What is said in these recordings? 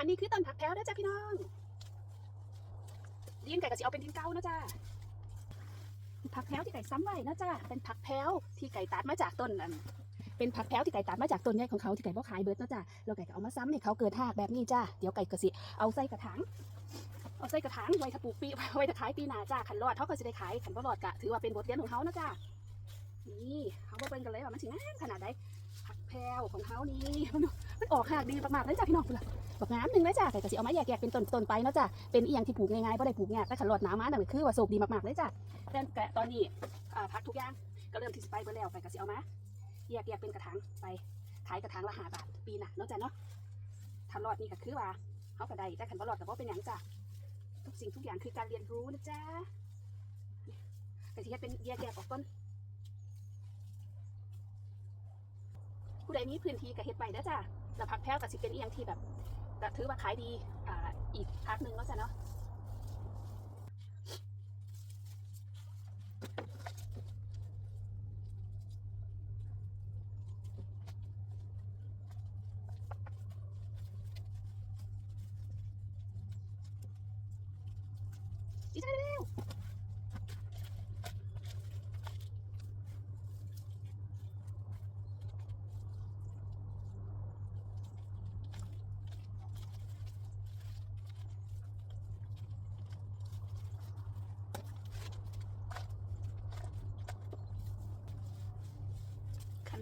อันนี้คือต้นผักแพ้วเด้อจ้าพี่น้องดินไก่ก็สิเอาเป็นดินเก่านะจ้าผักแพ้วที่ไก่ซ้ำไว้นะจ้าเป็นผักแพ้วที่ไก่ตัดมาจากต้นอันเป็นผักแพ้วที่ไก่ตัดมาจากต้นใหญ่ของเขาที่ไก่บ่ขายเบิร์ดนะจ้าแล้วไก่ก็เอามาซ้ำให้เขาเกิดทากแบบนี้จ้าเดี๋ยวไก่ก็สิเอาใส่กระถางเอาใส่กระถางไว้ถ้าปลูกปีไว้ถ้าขายปีหน้าจ้าขันรอดเขาก็จะได้ขายขันบ่รอดก็ถือว่าเป็นบทเรียนของเขานะจ้านี่เขาเบิ่งกันเลยว่ามันสิงามขนาดใดผักแพ้วของเขานี่มันออกหากดีมากๆเลยจ้าพี่น้องพุ่นล่ะ บักน้ำหนึ่งนะจ้ะแต่ก็สิเอามาแยกๆเป็นต้นๆไปเนาะจ้ะเป็นอีหยังที่ปลูกง่ายๆบ่ได้ปลูกยากแต่ขันรอดน้ำมานั่นก็คือว่าโชคดีมากๆเลยจ้ะแต่แกตอนนี้พักทุกอย่างก็เริ่มที่สไปเบิ่แล้วไปก็สิเอามาแยกๆเป็นกระถางไปขายกระถางละห้าบาทปีหน้าเนาะจ้ะเนาะถ้ารอดนี่ก็คือว่าเฮาก็ได้แต่ขันบ่รอดก็บ่เป็นหยังจ้ะทุกสิ่งทุกอย่างคือการเรียนรู้นะจ๊ะก็สิเฮ็ดเป็นแยกๆออกต้นผู้ใดมีพื้นที่ก็เฮ็ดไปนะจ้ะแล้วพักแพ้วก็สิเป็นอีหยังที่แบบ ก็ถือว่าขายดีอ่าอีกพักหนึ่งแล้วจ้ะเนาะดีใจเร็ว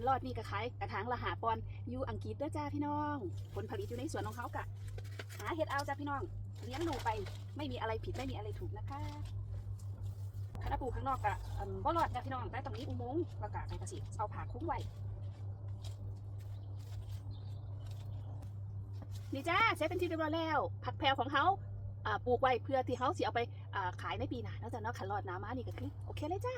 รอดนี่ก็ขายกระถางละหาปอนอยู่อังกฤษเด้อจ้าพี่น้อง ผลผลิตอยู่ในสวนของเขากะหาเฮ็ดเอาจ้าพี่น้อง เลี้ยงดูไปไม่มีอะไรผิดไม่มีอะไรถูกนะคะคณะปลูกข้างนอกกะบ่รอดจ้ะพี่น้องแต่ตรงนี้อุโมงค์ประกาศในกระสิเอาผ่าคุ้มไว้นี่จ้าเสร็จเป็นที่เรียบร้อยแล้ว ผักแพรวของเขาปลูกไว้เพื่อที่เขาสิเอาไปขายในปีหน้าแล้วจ้ะเนาะขันรอดน้ำมานี่ก็คือโอเคเลยจ้า